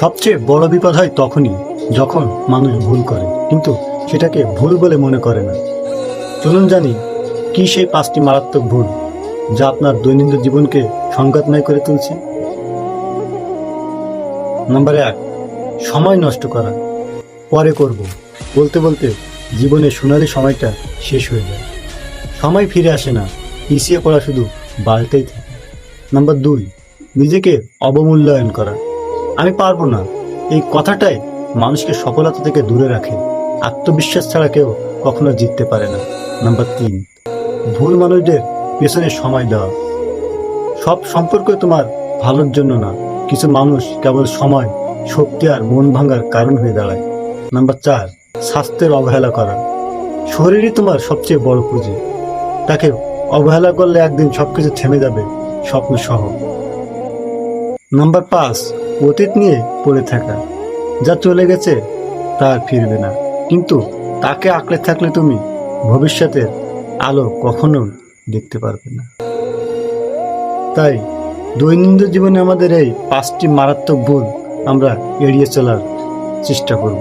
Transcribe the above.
সবচেয়ে বড় বিপদ হয় তখনই যখন মানুষ ভুল করে। কিন্তু সেটাকে ভুল বলে মনে করে না। চলুন জানি, কি সেই পাঁচটি মারাত্মক ভুল যা আপনার দৈনন্দিন জীবনকে সংঘাতময় করে তুলছে? নাম্বার এক, সময় নষ্ট করা। পরে করব। বলতে বলতে জীবনে সোনালি সময়টা শেষ হয়ে যায়। সময় ফিরে আসে না। পিছিয়ে পড়া শুধু বাড়তেই থাকে। নাম্বার দুই, নিজেকে অবমূল্যায়ন করা। আমি পারব না। এই কথাটাই মানুষকে সফলতা থেকে দূরে রাখে। আত্মবিশ্বাস ছাড়া কেউ কখনো জিততে পারে না। নাম্বার তিন, ভুল মানুষদের পেছনে সময় দেওয়া। সব সম্পর্ক তোমার ভালোর জন্য না। কিছু মানুষ কেবল সময়, শক্তি আর মন ভাঙার কারণ হয়ে দাঁড়ায়। নাম্বার চার, স্বাস্থ্যের অবহেলা করা। শরীরই তোমার সবচেয়ে বড় পুঁজি। তাকে অবহেলা করলে একদিন সবকিছু থেমে যাবে, স্বপ্ন সহ। নাম্বার পাঁচ অতীত নিয়ে পড়ে থাকা। যা চলে গেছে তা ফিরবে না। কিন্তু তাকে আঁকড়ে থাকলে তুমি ভবিষ্যতের আলো কখনো দেখতে পারবে না। তাই দৈনন্দিন জীবনে আমাদের এই পাঁচটি মারাত্মক ভুল আমরা এড়িয়ে চলার চেষ্টা করব।